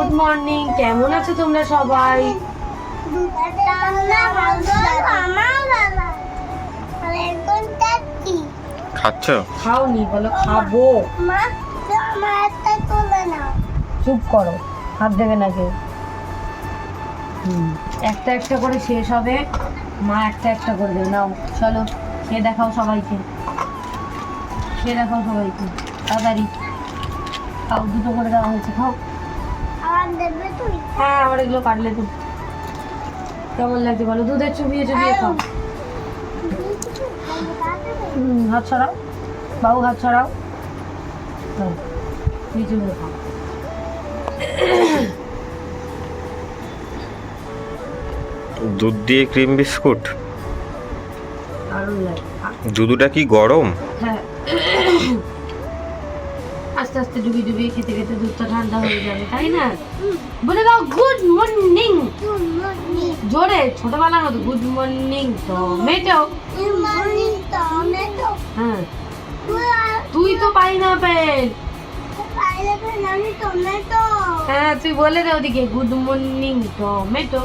Good morning কেমন আছো তোমরা সবাই? খাচ্ছ? খাওনি বলো খাব। চুপ করো হাত দেবে না কেউ হুম, একটা একটা করে শেষ হবে। মা একটা একটা করে দেবে নাও চলো খেয়ে দেখাও সবাইকে। খেয়ে দেখাও সবাইকে তাড়াতাড়ি। খাও দুটো করে দেওয়া হয়েছে খাও। হ্যাঁ আমার এগুলো কাটলে তো। কেমন লাগছে বলো? দুধের চুবিয়ে চুবিয়ে খাও। হুম হাত ছড়াও বাবু হাত ছড়াও হ্যাঁ চুবিয়ে খাও। দুধ দিয়ে ক্রিম বিস্কুট? দুধটা কি গরম? হ্যাঁ। আস্তে আস্তে ডুবিয়ে ডুবিয়ে খেতে খেতে দুধটা ঠান্ডা হয়ে যাবে তাই না? বলে দাও গুড মর্নিং জোরে ছোটবেলার মতো গুড মর্নিং টমেটো হ্যাঁ। তুই তো পাই না পেন হ্যাঁ তুই বলে দে ওদিকে গুড মর্নিং টমেটো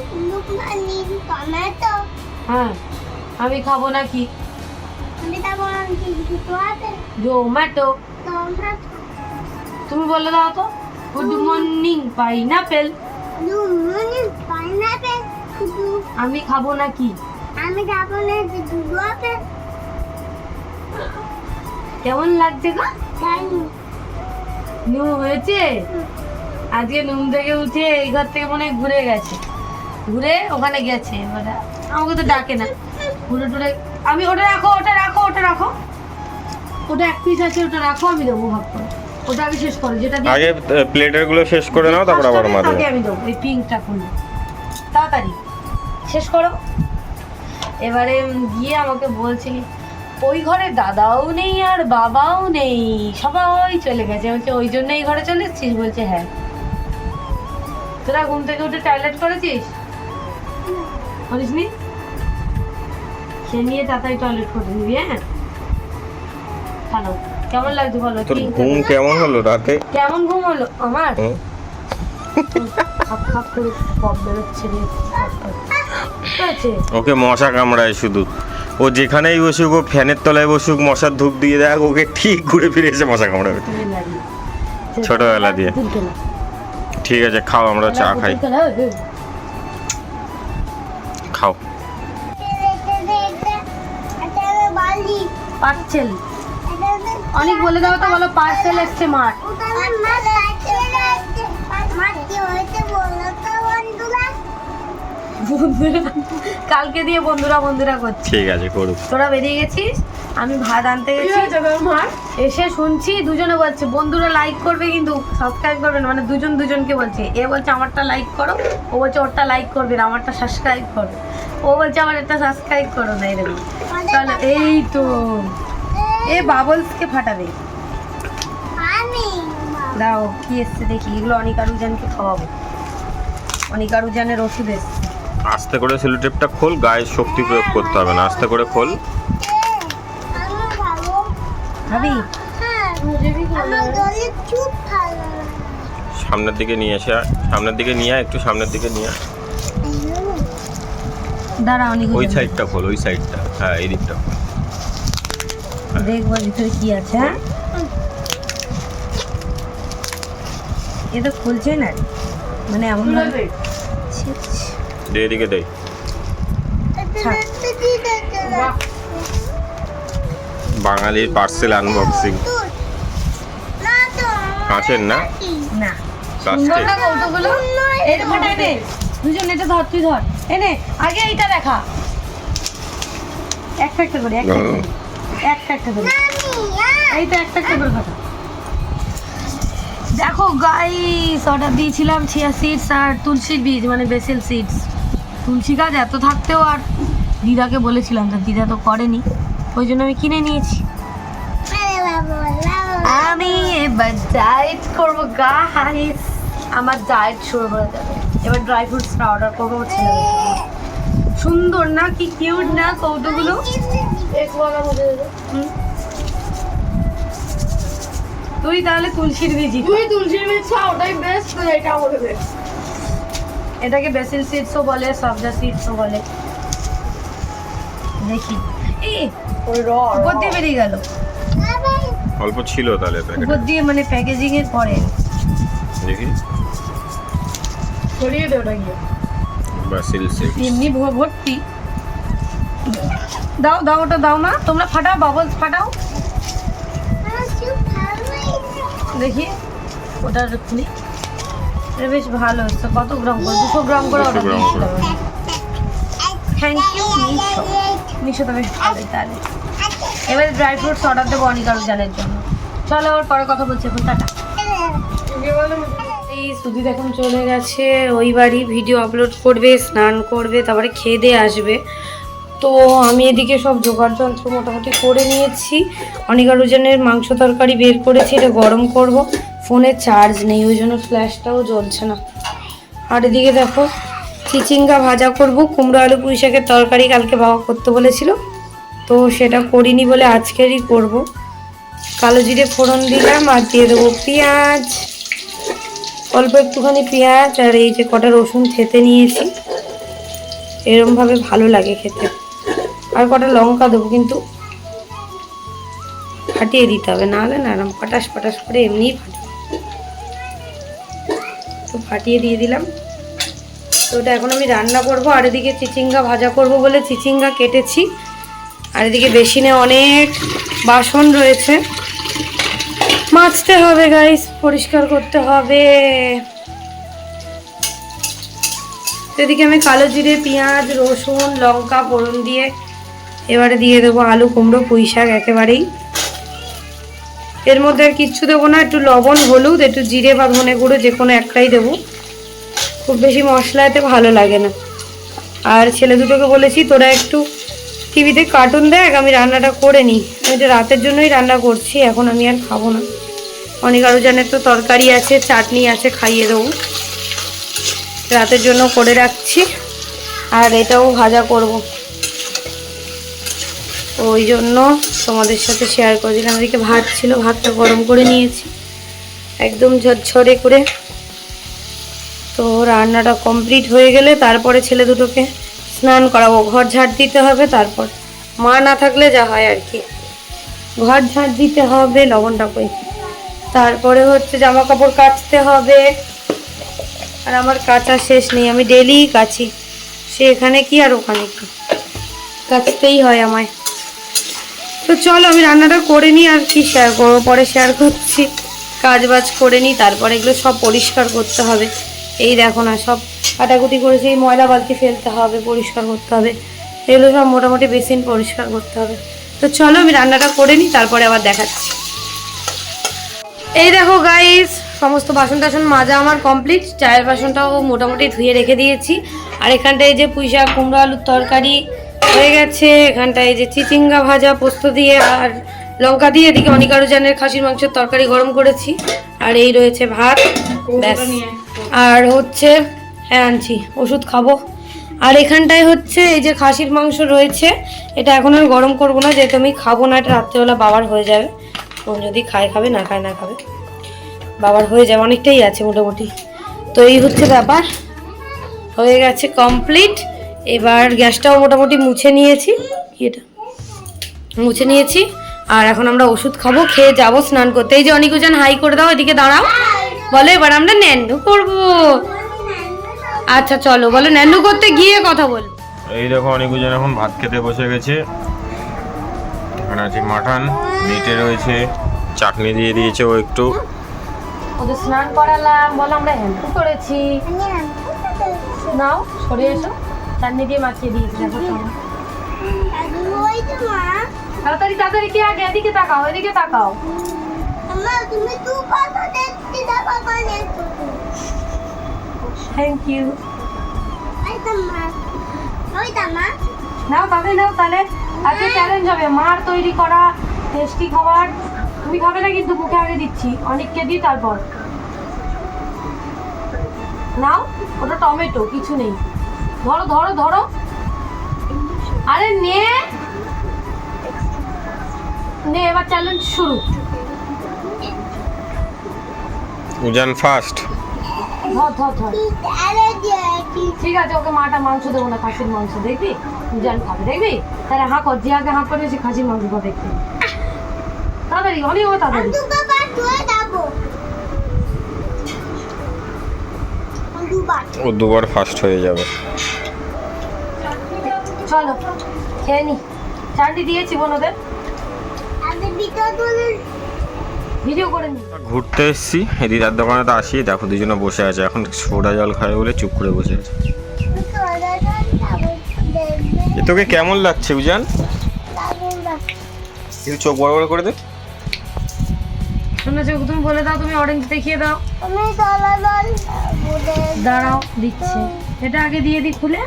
হ্যাঁ আমি খাব নাকি? জোম্যাটো তুমি বলে দাও তো। গুড মর্নিং পাইনাপেল আমি খাব নাকি? আমি যাব না দুধ কেমন লাগছে গো? জানি নুম হয়েছে? আজকে নুম থেকে উঠে এই ঘর থেকে মনে ঘুরে গেছে। ঘুরে ওখানে গেছে এবারে। আমাকে তো ডাকে না। ঘুরে টুরে আমি ওটা রাখো ওটা রাখো ওটা রাখো। ওটা এক পিস আছে ওটা রাখো আমি দেবো ভাগ করে। ওটা আগে শেষ করো যেটা দিয়ে আগে প্লেটেরগুলো শেষ করে নাও তারপর আবার তাকে আমি দেবো এই পিঙ্কটা খুলবো তাড়াতাড়ি। শেষ করো। এবারে গিয়ে আমাকে বলছে কি, ওই ঘরে দাদাও নেই আর বাবাও নেই সবাই চলে গেছে। বলছে ওই জন্য এই ঘরে চলে এসেছিস? বলছে হ্যাঁ। তোরা ঘুম থেকে উঠে টয়লেট করেছিস? করিসনি? সে নিয়ে তাড়াতাড়ি টয়লেট করে নিবি হ্যাঁ? ভালো কেমন লাগছে বলো? তোর ঘুম কেমন হলো রাতে? কেমন ঘুম হলো? আমার? খাপ খাপ করে পপ বেরোচ্ছে রে। ওকে মশা কামড়ায় শুধু। ও যেখানেই বসুক ও ফ্যানের তলায় বসুক মশার ধূপ দিয়ে দেখ ওকে ঠিক ঘুরে ফিরে এসে মশা কামড়াবে। ছোটবেলা দিয়ে। ঠিক আছে খাও আমরা চা খাই। খাও। পার্সেল অনেক বলে দাও তো বলো পার্সেল এসছে বন্ধুরা কালকে দিয়ে বন্ধুরা বন্ধুরা করছে। ঠিক আছে করুক। তোরা বেরিয়ে গেছিস আমি ভাত আনতে গেছি। এসে শুনছি দুজনে বলছে বন্ধুরা লাইক করবে কিন্তু সাবস্ক্রাইব করবে না মানে দুজন দুজনকে বলছে। এ বলছে আমারটা লাইক করো। ও বলছে ওরটা লাইক করবে না আমারটা সাবস্ক্রাইব করো। ও বলছে আমার এটা সাবস্ক্রাইব করো না এরকম। চলো এই তো। এ বাবলসকে ফাটাবে। দাও কি এসছে দেখি। এগুলো অনিকারুজানকে খাওয়াবো। অনিকারুজানের ওষুধ এসছে। আস্তে করে সেলোটেপটা খোল গায়ে শক্তি প্রয়োগ করতে হবে না। আস্তে করে খোল। ভাবি? হ্যাঁ সামনের দিকে নিয়ে আয়। সামনের দিকে নিয়ে আয়, একটু সামনের দিকে নিয়ে আয়। দাঁড়া ওই সাইডটা খোল ওই সাইডটা। হ্যাঁ এই দিকটা খোল। দেখব ভিতরে কি আছে হ্যাঁ? এ তো খুলছে না। মানে এমন ভাবে ছি, ছি। এদিকে দে। বাঙালির পার্সেল আনবক্সিং কাঁচের না? না। দুজন এটা ধর তুই ধর। এনে আগে এইটা দেখা। একটা একটা করে। একটা একটা করে। একটা একটা করে করে দেখো গাইস অর্ডার দিয়েছিলাম চিয়া সিডস আর তুলসীর বীজ মানে বেসেল সিডস তুলসী গাছ এত থাকতেও আর দিদাকে বলেছিলাম তো দিদা তো করেনি, ওই জন্য আমি কিনে নিয়েছি। আমি এবার ডায়েট করব গাইস আমার ডায়েট শুরু হয়ে যাবে। এবার ড্রাই ফ্রুটসটা অর্ডার করব সুন্দর না কি কিউট না কৌটোগুলো। তুই তাহলে তুলসীর বীজি তুই তুলসীর বীজ খাও ওটাই বেস্ট এটা বেস্ট এটাকে বেসিল সিডসও বলে সবজা সিডসও বলে। দেখি। এই ওই র উপর দিয়ে বেরিয়ে গেল। অল্প ছিল তাহলে উপর দিয়ে মানে প্যাকেজিং এর পরে। দেখি। ছড়িয়ে দে ওটা গিয়ে। বাসিল সিক্স এমনি ভর্তি। দাও দাও ওটা দাও না। তোমরা ফাটাও বাবলস ফাটাও। ভালো দেখি ওটা খুলি। এটা বেশ ভালো হচ্ছে কত গ্রাম করে? দুশো গ্রাম করে 200 অর্ডার গ্রাম দিয়েছি থ্যাংক ইউ মিশো মিশো তো বেশ ভালোই তাহলে। এবার ড্রাই ফ্রুটস অর্ডার দেবো অনিকার জানের জন্য। চলো আবার পরে কথা বলছি এখন। টাটা। এই সুদীপ এখন চলে গেছে। ওই বাড়ি ভিডিও আপলোড করবে স্নান করবে তারপরে খেয়ে দিয়ে আসবে। তো আমি এদিকে সব জোগাড় যন্ত্র মোটামুটি করে নিয়েছি। অনেক অনিকারুজনের মাংস তরকারি বের করেছি, এটা গরম করব। ফোনে চার্জ নেই, ওই জন্য ফ্ল্যাশটাও জ্বলছে না। আর এদিকে দেখো, চিচিঙ্গা ভাজা করব, কুমড়ো আলু পুঁই শাকের তরকারি কালকে বাবা করতে বলেছিল। তো সেটা করিনি বলে আজকেরই করব। কালো জিরে ফোড়ন দিলাম আর দিয়ে দেবো পেঁয়াজ। অল্প একটুখানি পেঁয়াজ আর এই যে কটা রসুন থেতে নিয়েছি। এরমভাবে ভালো লাগে খেতে। আর কটা লঙ্কা দেবো, কিন্তু ফাটিয়ে দিতে হবে না হলে না পটাশ পটাশ করে এমনিই ফাটে তো ফাটিয়ে দিয়ে দিলাম। তো ওটা এখন আমি রান্না করব, আর এদিকে চিচিঙ্গা ভাজা করব বলে চিচিঙ্গা কেটেছি। আর এদিকে বেসিনে অনেক বাসন রয়েছে। মাজতে হবে গাইস পরিষ্কার করতে হবে। এদিকে আমি কালো জিরে, পেঁয়াজ, রসুন, লঙ্কা, ফোড়ন দিয়ে এবারে দিয়ে দেবো আলু, কুমড়ো, পুঁই শাক একেবারেই। এর মধ্যে আর কিচ্ছু দেবো না, একটু লবণ, হলুদ, একটু জিরে বা ধনে গুঁড়ো, যে কোনো একটাই দেবো। খুব বেশি মশলা এতে ভালো লাগে না। আর ছেলে দুটোকে বলেছি, তোরা একটু টিভিতে কার্টুন দেখ, আমি রান্নাটা করে নিই। আমি তো রাতের জন্যই রান্না করছি, এখন আমি আর খাব না। অনেক আরও জানের তো তরকারি আছে, চাটনি আছে, খাইয়ে দেবো। রাতের জন্য করে রাখছি। আর এটাও ভাজা করব। ওই জন্য তোমাদের সাথে শেয়ার করে দিলাম। এদিকে ভাত ছিল, ভাতটা গরম করে নিয়েছি। একদম ঝরঝরে করে। তো রান্নাটা কমপ্লিট হয়ে গেলে তারপরে ছেলে দুটোকে স্নান করাবো। ঘর ঝাড় দিতে হবে, তারপর মা না থাকলে যা হয় আর কি। ঘর ঝাড় দিতে হবে, লবণটা কই। তারপরে হচ্ছে জামা কাপড় কাচতে হবে। আর আমার কাচা শেষ নেই, আমি ডেলি কাচি। সে এখানে কি আর ওখানে কি? কাচতেই হয় আমায়। তো চলো আমি রান্নাটা করে নিই আর কি শেয়ার করব। পরে শেয়ার করছি। কাজ বাজ করে নিই, তারপরে এগুলো সব পরিষ্কার করতে হবে। এই দেখো না, সব কাটাকুটি করেছি এই ময়লা বালতি ফেলতে হবে, পরিষ্কার করতে হবে। এগুলো সব মোটামুটি বেসিন পরিষ্কার করতে হবে। তো চলো আমি রান্নাটা করে নিই, তারপরে আবার দেখাচ্ছি। এই দেখো গাইস সমস্ত বাসন টাসন মাজা আমার কমপ্লিট চায়ের বাসনটাও মোটামুটি ধুয়ে রেখে দিয়েছি। আর এখানটায় যে পুঁইশা কুমড়ো আলুর তরকারি হয়ে গেছে। এখানটায় যে চিচিঙ্গা ভাজা পোস্ত দিয়ে আর লঙ্কা দিয়ে এদিকে অনিকারুজানের খাসির মাংসের তরকারি গরম করেছি। আর এই রয়েছে ভাত। ব্যাস। আর হচ্ছে হ্যাঁ আনছি ওষুধ খাব। আর এখানটায় হচ্ছে এই যে খাসির মাংস রয়েছে এটা এখন আর গরম করব না যেহেতু আমি খাব না এটা রাত্রেবেলা বাবার হয়ে যাবে। ও যদি খায় খাবে না খায় না খাবে। বাবার হয়ে যাবে অনেকটাই আছে মোটামুটি। তো এই হচ্ছে ব্যাপার। হয়ে গেছে কমপ্লিট এবার গ্যাসটাও মোটামুটি মুছে নিয়েছি এটা মুছে নিয়েছি আর এখন আমরা ওষুধ খাব খেয়ে যাব স্নান করতে। এই যে অনিকুজান হাই করে দাও এদিকে দাঁড়াও। বলো এবার আমরা ন্যান্ডু করব। আচ্ছা চলো বলো ন্যান্ডু করতে গিয়ে কথা বল। এই দেখো অনেকজন এখন ভাত খেতে বসে গেছে। এখানে আছে মাটন মিটে রয়েছে চাটনি দিয়ে দিয়েছে ও একটু। ওদের স্নান করালাম বলো আমরা হ্যাম্পু করেছি। নাও সরে এসো। চাটনি দিয়ে মাখিয়ে দিয়েছি তাড়াতাড়ি তাড়াতাড়ি, কে আগে? এদিকে তাকাও এদিকে তাকাও। থ্যাংক ইউ নাও তাহলে নাও তাহলে। আজকে চ্যালেঞ্জ হবে, মার তৈরি করা টেস্টি খাবার। তুমি খাবে না কিন্তু, মুখে আগে দিচ্ছি। অনেককে দিই তারপর। নাও, ওটা টমেটো, কিছু নেই। ধরো ধরো ধরো। আরে নে। নে এবার চ্যালেঞ্জ শুরু। উজান ফার্স্ট ধর ধর ধর। ঠিক আছে ওকে মাটা মাংস দেবো না খাসির মাংস দেখবি? উজান খাবে দেখবি? তাহলে হাঁ কর যে আগে হাঁ করে সে খাসির মাংস খাবে দেখবি? তাড়াতাড়ি অনেক হবে তাড়াতাড়ি। দুবার ধুয়ে যাব। ও দুবার ফার্স্ট হয়ে যাবে। চলো খেয়ে নি। চানটি দিয়েছি বোনদের আমি ভিতর তুলে ভিডিও করে নি। ঘুরতে এসেছি দিদার দোকানে তো আসি দেখো দুজনে বসে আছে এখন সোডা জল খাবে বলে চুপ করে বসে আছে। এ তোকে কেমন লাগছে উজান? একটু চোখ বড় বড় করে দে। শুনেছো তুমি বলে দাও তুমি অরেঞ্জ দেখিয়ে দাও। আমি দাঁড়াও দিচ্ছি। এটা আগে দিয়ে দিই খুলে।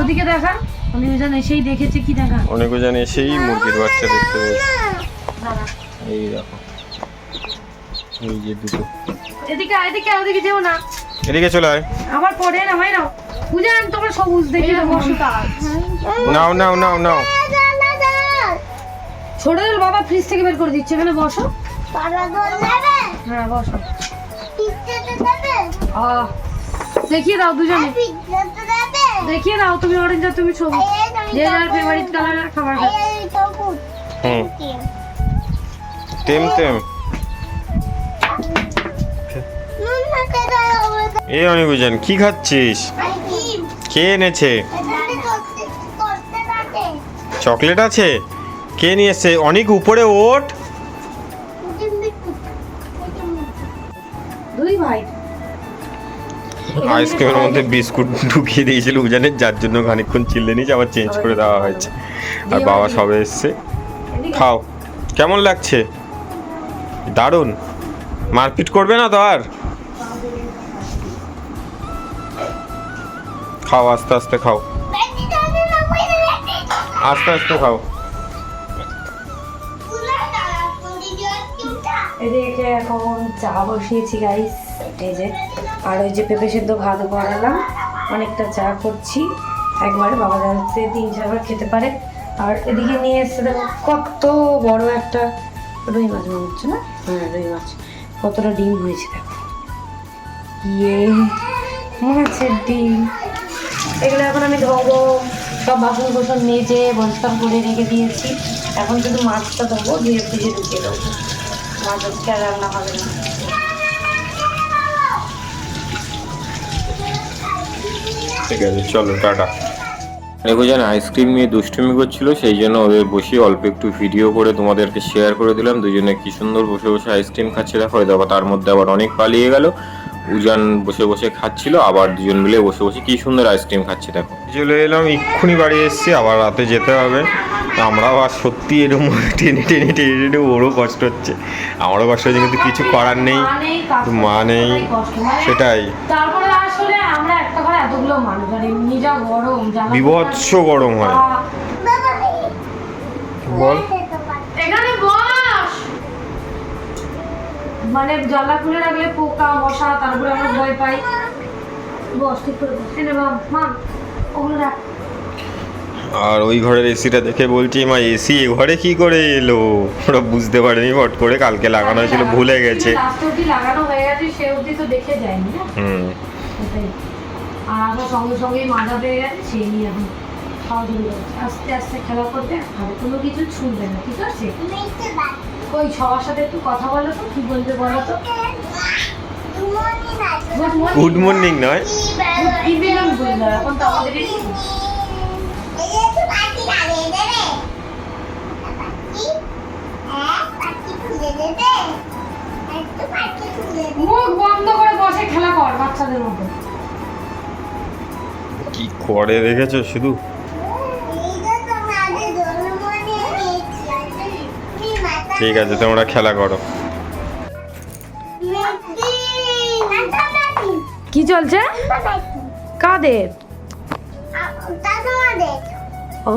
ওদিকে দেখা। আমি ওজন এসেই দেখেছি কি দেখা। অনেক উজান এসেই মুরগির বাচ্চা দেখতে পেয়েছি। এই দেখো। এই যে দুটো। এদিকে আয়, এদিকে আয়, ওদিকে যেও না। এদিকে চলে আয়। আবার পরে না ভাই নাও। বুঝান তোমার সবুজ দেখি না বসো নাও নাও নাও নাও। ছোট বাবা ফ্রিজ থেকে বের করে দিচ্ছে। এখানে বসো। হ্যাঁ বসো। আহ। দেখিয়ে দাও দুজনে। দেখিয়ে দাও তুমি অরেঞ্জ আর তুমি সবুজ যে যার ফেভারিট খাবার খাচ্ছে। এই সবুজ হুম। তেম তেম নুন হাতে দাও এই অনেক উজান কি খাচ্ছিস? কে এনেছে? চকলেট আছে? কে নিয়ে এসছে অনেক উপরে ওঠ। দুই ভাই। আইসক্রিমের মধ্যে বিস্কুট ঢুকিয়ে দিয়েছিল উজানের যার জন্য খানিকক্ষণ চিল্লে নিয়েছে আবার চেঞ্জ করে দেওয়া হয়েছে। আর বাবা সবে এসছে। খাও। কেমন লাগছে? দারুণ। মারপিট করবে না তো আর? খাও আস্তে আস্তে খাও। আস্তে আস্তে খাও। এদিকে এখন চা বসিয়েছি গাইস এই যে আর ওই যে পেঁপে সেদ্ধ ভাত বানালাম, অনেকটা চা করছি। একবারে বাবা যাচ্ছে, তিন চারবার খেতে পারে। আর এদিকে নিয়ে এসছে দেখো, কত বড় একটা রুই মাছ, মনে হচ্ছে না? হ্যাঁ রুই মাছ। কতটা ডিম হয়েছে দেখো। ইয়ে মাছের ডিম। এগুলো এখন আমি ধোবো। সব বাসন কোসন মেজে, পরিষ্কার করে রেখে দিয়েছি। এখন শুধু মাছটা দেবো ধুয়ে ফ্রিজে ঢুকিয়ে দেবো। মাছ আজকে আর রান্না হবে না। ঠিক আছে, চলো, টাটা। দেখো জান আইসক্রিম নিয়ে দুষ্টুমি করছিল, সেই জন্য ওদের বসে অল্প একটু ভিডিও করে তোমাদেরকে শেয়ার করে দিলাম। দুজনে কি সুন্দর বসে বসে আইসক্রিম খাচ্ছে। দেখো, তার মধ্যে আবার অনেক পালিয়ে গেল। উজান বসে বসে খাচ্ছিল আবার দুজন মিলে বসে বসে কি সুন্দর আইসক্রিম খাচ্ছে দেখো। চলে এলাম এক্ষুনি বাড়ি এসেছি আবার রাতে যেতে হবে। আমরাও আর সত্যি এরকম টেনে টেনে টেনে টেনে ওরও কষ্ট হচ্ছে। আমারও কষ্ট হচ্ছে কিন্তু কিছু করার নেই মা নেই, মানে সেটাই। তারপরে আসলে আমরা একটা ঘরে এতগুলো মানুষ আর এমনি যা গরম বিভৎস গরম হয়। বল। এখানে মানে জ্বালা খুলে রাখলে পোকা মশা তারপরে আমরা ভয় পাই। বস ঠিক করে বস। এনে মাম ওগুলো রাখ। আর ওই ঘরের এসিটা দেখে বলছি মা এসি এ ঘরে কি করে এলো? ওরা বুঝতে পারেনি ফট করে কালকে লাগানো হয়েছিল ভুলে গেছে। লাস্ট লাগানো হয়ে গেছে সে অব্দি তো দেখে যায়নি না? হুম। আর আমরা সঙ্গে সঙ্গে মাজা পেয়ে গেছে সেই নিয়ে এখন আস্তে আস্তে খেলা করবে আর কোনো কিছু না ঠিক আছে? ওই সবার সাথে একটু কথা বলো তো কি বলবে বলো তো? গুড মর্নিং নয়? ইভিনিং বলল এখন তো আমাদের মুখ বন্ধ করে বসে খেলা কর বাচ্চাদের মতো কি করে দেখেছ শুধু? ঠিক আছে, তোমরা খেলা করো। কি চলছে? কাদের? ও,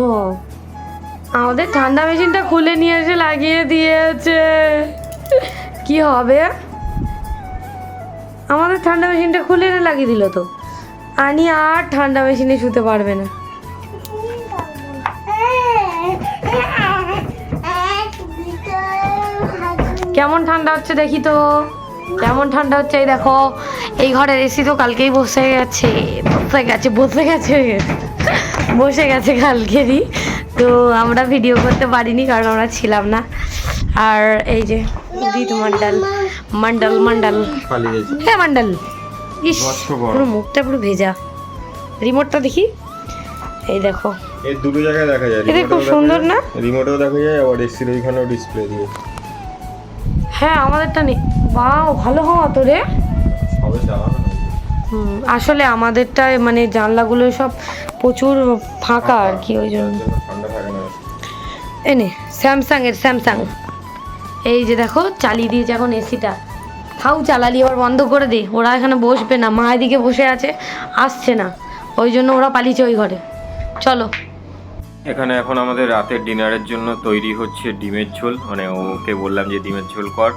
আমাদের ঠান্ডা মেশিনটা খুলে নিয়ে এসে লাগিয়ে দিয়েছে। কি হবে? আমাদের ঠান্ডা মেশিনটা খুলে লাগিয়ে দিল তো। আনি আর ঠান্ডা মেশিনে শুতে পারবে না। কেমন ঠান্ডা হচ্ছে দেখি তো। কেমন ঠান্ডা হচ্ছে এই দেখো। এই ঘরের এসি তো কালকেই বসে গেছে। বসে গেছে বসে গেছে। বসে গেছে কালকেরই। তো আমরা ভিডিও করতে পারিনি কারণ আমরা ছিলাম না। আর এই যে উদিত মন্ডল মন্ডল মন্ডল। হ্যাঁ মন্ডল। ইস পুরো মুখটা পুরো ভেজা। রিমোটটা দেখি। এই দেখো। এর দুটো জায়গায় দেখা যায়। এটা খুব সুন্দর না? রিমোটেও দেখা যায় আবার এসির ওইখানেও ডিসপ্লে দিয়ে। হ্যাঁ আমাদেরটা নেই বাও ভালো হওয়া তো রে। হুম, আসলে আমাদেরটা মানে জানলাগুলো সব প্রচুর ফাঁকা আর কি ওই জন্য। এনে স্যামসাং এর স্যামসাং এই যে দেখো চালিয়ে দিয়েছে এখন এসিটা। খাও চালালি আবার বন্ধ করে দে। ওরা এখানে বসবে না মা এদিকে বসে আছে আসছে না। ওই জন্য ওরা পালিয়েছে ওই ঘরে। চলো। এখানে এখন আমাদের রাতের ডিনারের জন্য তৈরি হচ্ছে ডিমের ঝোল। মানে ওকে বললাম যে ডিমের ঝোল কর।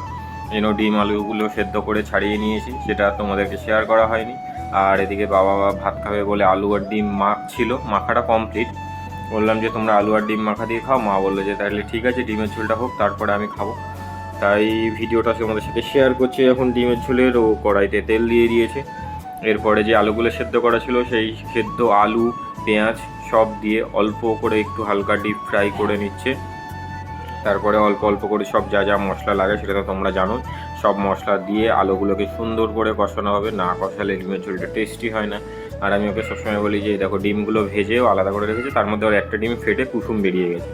জন্য ডিম আলুগুলো সেদ্ধ করে ছাড়িয়ে নিয়েছি, সেটা তোমাদেরকে শেয়ার করা হয়নি। আর এদিকে বাবা বাবা ভাত খাবে বলে আলু আর ডিম মাখ ছিল, মাখাটা কমপ্লিট বললাম যে তোমরা আলু আর ডিম মাখা দিয়ে খাও, মা বলল যে তাহলে ঠিক আছে, ডিমের ঝোলটা হোক, তারপরে আমি খাব। তাই ভিডিওটা তোমাদের সাথে শেয়ার করছি, এখন ডিমের ঝোলের ও কড়াইতে তেল দিয়ে দিয়েছে। এরপরে যে আলুগুলো সেদ্ধ করা ছিল, সেই সেদ্ধ আলু, পেঁয়াজ সব দিয়ে অল্প করে একটু হালকা ডিপ ফ্রাই করে নিচ্ছে। তারপরে অল্প অল্প করে সব যা যা মশলা লাগে সেটা তো তোমরা জানো। সব মশলা দিয়ে আলুগুলোকে সুন্দর করে কষানো হবে। না কষালে ডিমের ঝোলটা টেস্টি হয় না। আর আমি ওকে সবসময় বলি যে দেখো, ডিমগুলো ভেজেও আলাদা করে রেখেছে, তার মধ্যে ওর একটা ডিম ফেটে কুসুম বেরিয়ে গেছে।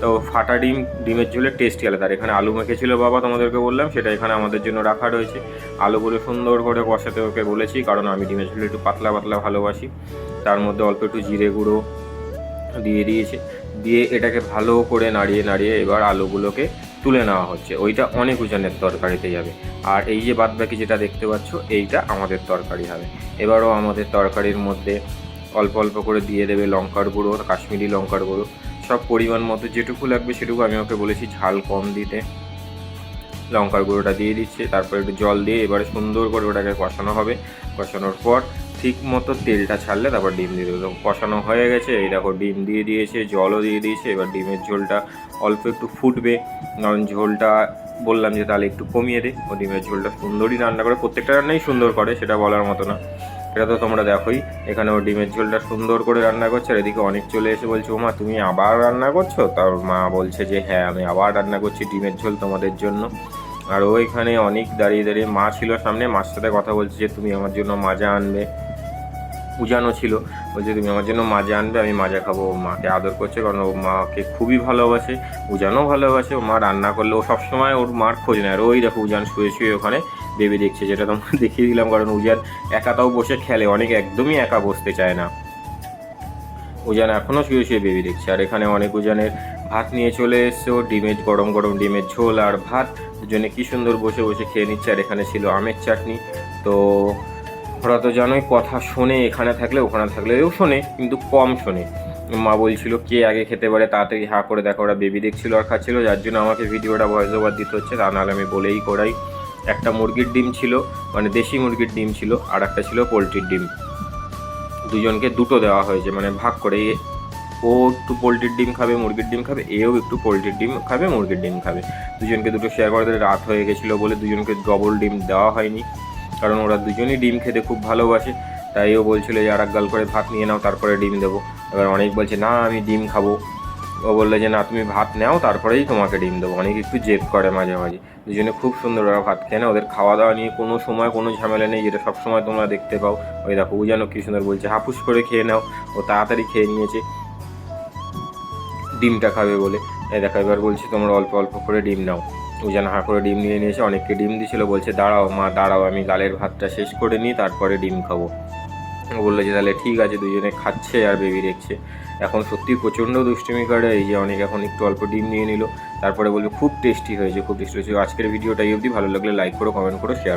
তো ফাটা ডিম, ডিমের ঝোলের টেস্টি আলাদা। এখানে আলু মেখেছিল বাবা, তোমাদেরকে বললাম, সেটা এখানে আমাদের জন্য রাখা রয়েছে। আলুগুলো সুন্দর করে কষাতে ওকে বলেছি, কারণ আমি ডিমের ঝোল একটু পাতলা পাতলা ভালোবাসি। তার মধ্যে অল্প একটু জিরে গুঁড়ো দিয়ে দিয়েছে। দিয়ে এটাকে ভালো করে নাড়িয়ে নাড়িয়ে এবার আলুগুলোকে তুলে নেওয়া হচ্ছে। ওইটা অনেক ওজনের তরকারিতে যাবে। আর এই যে বাদবাকি যেটা দেখতে পাচ্ছ, এইটা আমাদের তরকারি হবে। এবারও আমাদের তরকারির মধ্যে অল্প অল্প করে দিয়ে দেবে লঙ্কার গুঁড়ো, কাশ্মীরি লঙ্কার গুঁড়ো। সব পরিমাণ মতো যেটুকু লাগবে সেটুকু আমি ওকে বলেছি, ঝাল কম দিতে। লঙ্কার গুঁড়োটা দিয়ে দিচ্ছে, তারপর একটু জল দিয়ে এবারে সুন্দর করে ওটাকে কষানো হবে। কষানোর পর ঠিক মতো তেলটা ছাড়লে তারপর ডিম দিয়ে দেবে। কষানো হয়ে গেছে, এই দেখো ডিম দিয়ে দিয়েছে, জলও দিয়ে দিয়েছে, এবার ডিমের ঝোলটা অল্প একটু ফুটবে। কারণ ঝোলটা বললাম যে তাহলে একটু কমিয়ে দে। ও ডিমের ঝোলটা সুন্দরই রান্না করে, প্রত্যেকটা রান্নাই সুন্দর করে, সেটা বলার মতো না। এটা তো তোমরা দেখোই। এখানে ও ডিমের ঝোলটা সুন্দর করে রান্না করছে আর এদিকে অনেক চলে এসে বলছে ও মা তুমি আবার রান্না করছ? তার মা বলছে যে হ্যাঁ আমি আবার রান্না করছি ডিমের ঝোল তোমাদের জন্য। আর ও এখানে অনেক দাঁড়িয়ে দাঁড়িয়ে, মা ছিল সামনে, মার সাথে কথা বলছে যে, তুমি আমার জন্য মাজা আনবে। উজানো ছিল, বলছে, তুমি আমার জন্য মাজা আনবে, আমি মাজা খাব। ও মাকে আদর করছে কারণ ও মাকে খুবই ভালোবাসে। উজানও ভালোবাসে, ও মা রান্না করলে, ও সবসময় ওর মার খোঁজ নেয়। আর ওই দেখো, উজান শুয়ে শুয়ে ওখানে বেবি দেখছে, যেটা তোমরা দেখিয়ে দিলাম, কারণ উজান একাটাও বসে খেলে, অনেক একদমই একা বসতে চায় না। উজান এখনও শুয়ে শুয়ে বেবি দেখছে, আর এখানে অনেক উজানের ভাত নিয়ে চলে এসছে ও, ডিমের, গরম গরম ডিমের ঝোল আর ভাত। দুজনে কি সুন্দর বসে বসে খেয়ে নিচ্ছে, আর এখানে ছিল আমের চাটনি। তো ওরা তো জানোই, কথা শোনে, এখানে থাকলে ওখানে থাকলেও শোনে, কিন্তু কম শোনে। মা বলছিল, কে আগে খেতে পারে, তাড়াতাড়ি হা করে দেখো। ওরা বেবি দেখছিল আর খাচ্ছিল, যার জন্য আমাকে ভিডিওটা ভয়েস ওভার দিতে হচ্ছে, তা নাহলে আমি বলেই করাই। একটা মুরগির ডিম ছিল মানে দেশি মুরগির ডিম ছিল, আর একটা ছিল পোলট্রির ডিম। দুজনকে দুটো দেওয়া হয়েছে মানে ভাগ করে ও একটু পোলট্রির ডিম খাবে, মুরগির ডিম খাবে, এও একটু পোলট্রির ডিম খাবে, মুরগির ডিম খাবে। দুজনকে দুটো শেয়ার করে দিলে রাত হয়ে গেছিল বলে দুজনকে ডবল ডিম দেওয়া হয়নি, কারণ ওরা দুজনই ডিম খেতে খুব ভালোবাসে। তাই ও বলছিল যে, আর এক গাল করে ভাত নিয়ে নাও, তারপরে ডিম দেবো। এবার অনেক বলছে, না, আমি ডিম খাব। ও বলল যে, না, তুমি ভাত নাও, তারপরেই তোমাকে ডিম দেবো। অনেক একটু জেদ করে মাঝে মাঝে দুজনে খুব সুন্দর ওরা ভাত খেয়ে না ওদের খাওয়া দাওয়া নিয়ে কোনো সময় কোনো ঝামেলা নেই, যেটা সবসময় তোমরা দেখতে পাও। ওই দেখো, ও যেন কি সুন্দর বলছে হাপুস করে খেয়ে নাও। ও তাড়াতাড়ি খেয়ে নিয়েছে। ডিমটা খাবে বলে। এই দেখো, এবার বলছি, তোমরা অল্প অল্প করে ডিম নাও। ও যেন হা করে ডিম নিয়ে নিয়েছে। অনেককে ডিম দিয়েছিল, বলছে, দাঁড়াও মা, দাঁড়াও, আমি গালের ভাতটা শেষ করে নিই, তারপরে ডিম খাব। বলল যে, তাহলে ঠিক আছে, দুজনে খাচ্ছে আর বেবি দেখছে। এখন সত্যি প্রচণ্ড দুষ্টুমি করে, এই যে অনেক এখন একটু অল্প ডিম নিয়ে নিল। তারপরে বলবে খুব টেস্টি হয়েছে, খুব টেস্টি হয়েছে। আজকের ভিডিওটা এই অবধি, ভালো লাগলে লাইক করো কমেন্ট করো শেয়ার